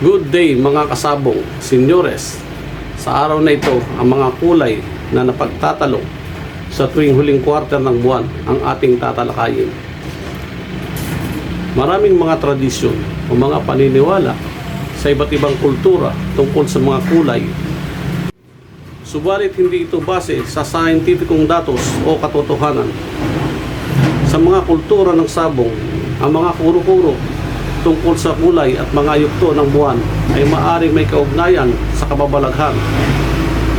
Good day mga kasabong, senyores. Sa araw na ito, ang mga kulay na napagtatalo sa tuwing huling quarter ng buwan ang ating tatalakayin. Maraming mga tradisyon o mga paniniwala sa iba't ibang kultura tungkol sa mga kulay. Subalit hindi ito base sa scientificong datos o katotohanan. Sa mga kultura ng sabong, ang mga kuro-kuro tungkol sa kulay at mga yugto ng buwan ay maaring may kaugnayan sa kababalaghan.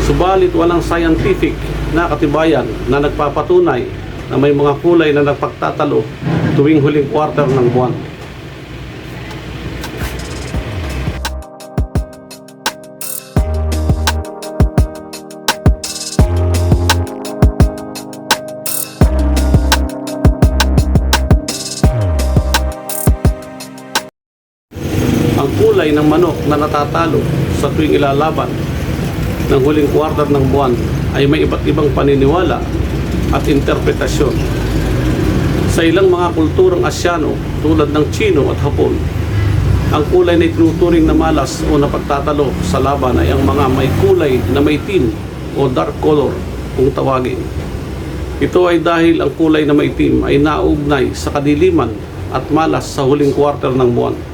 Subalit walang scientific na katibayan na nagpapatunay na may mga kulay na nagpagtatalo tuwing huling quarter ng buwan. Kulay ng manok na natatalo sa tuwing ilalaban ng huling quarter ng buwan ay may iba't ibang paniniwala at interpretasyon. Sa ilang mga kulturang Asyano tulad ng Chino at Hapon, ang kulay na itinuturing na malas o napagtatalo sa laban ay ang mga may kulay na may tin o dark color kung tawagin. Ito ay dahil ang kulay na maitim ay naugnay sa kadiliman at malas sa huling quarter ng buwan.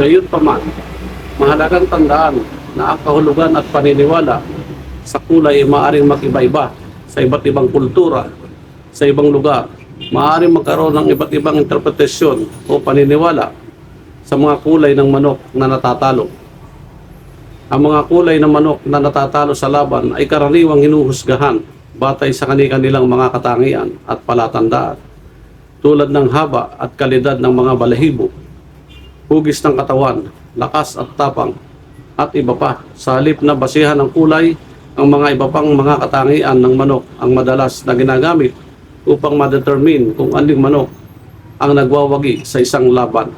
Gayon pa man, mahalagang tandaan na ang kahulugan at paniniwala sa kulay ay maaaring mag-iba-iba sa iba't ibang kultura, sa ibang lugar. Maaaring magkaroon ng iba't ibang interpretasyon o paniniwala sa mga kulay ng manok na natatalo. Ang mga kulay ng manok na natatalo sa laban ay karaniwang hinuhusgahan batay sa kanilang mga katangian at palatandaan tulad ng haba at kalidad ng mga balahibo hugis ng katawan, lakas at tapang, at iba pa. Sa halip na basihan ng kulay, ang mga iba pang mga katangian ng manok ang madalas na ginagamit upang ma-determine kung anong manok ang nagwawagi sa isang laban.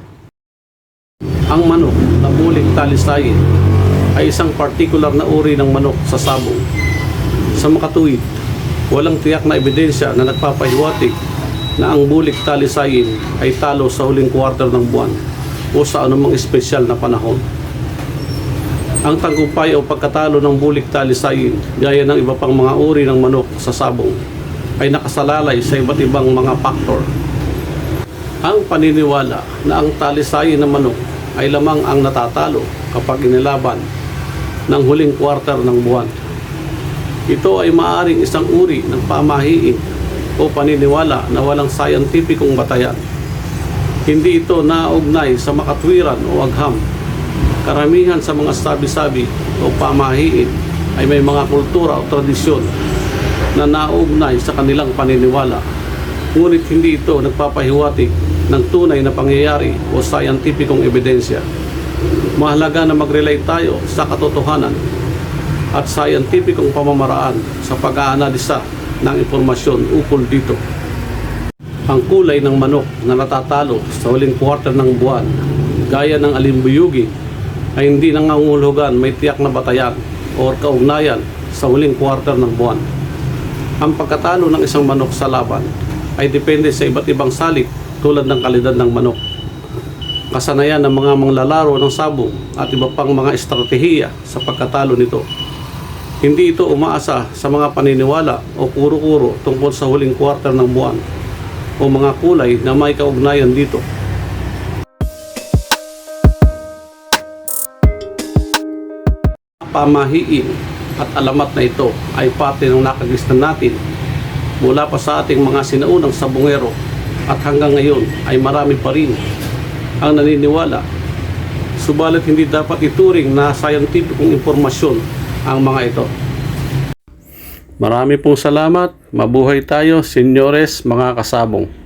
Ang manok na bulik talisayin ay isang particular na uri ng manok sa sabong. Sa makatuwid, walang tiyak na ebidensya na nagpapahiwatig na ang bulik talisayin ay talo sa huling quarter ng buwan o sa anumang espesyal na panahon. Ang tagumpay o pagkatalo ng bulik talisayin, gaya ng iba pang mga uri ng manok sa sabong, ay nakasalalay sa iba't ibang mga faktor. Ang paniniwala na ang talisayin ng manok ay lamang ang natatalo kapag inilaban ng huling quarter ng buwan. Ito ay maaring isang uri ng pamahiin o paniniwala na walang scientificong batayan. Hindi ito naugnay sa makatwiran o agham. Karamihan sa mga sabi-sabi o pamahiin ay may mga kultura o tradisyon na naugnay sa kanilang paniniwala. Ngunit hindi ito nagpapahiwatig ng tunay na pangyayari o scientificong ebidensya. Mahalaga na mag-relay tayo sa katotohanan at scientificong pamamaraan sa pag-aanalisa ng impormasyon ukol dito ang kulay ng manok na natatalo sa huling quarter ng buwan, gaya ng alimbuyugi, ay hindi nangangulugan may tiyak na batayan o kaugnayan sa huling quarter ng buwan. Ang pagkatalo ng isang manok sa laban ay depende sa iba't ibang salik tulad ng kalidad ng manok. Kasanayan ng mga manglalaro ng sabong at iba pang mga estratehiya sa pagkatalo nito. Hindi ito umaasa sa mga paniniwala o kuro-kuro tungkol sa huling quarter ng buwan o mga kulay na may kaugnayan dito. Pamahiin at alamat na ito ay parte ng nakagistan natin mula pa sa ating mga sinaunang sabungero at hanggang ngayon ay marami pa rin ang naniniwala. Subalit hindi dapat ituring na scientificong impormasyon ang mga ito. Marami pong salamat. Mabuhay tayo, senyores, mga kasabong.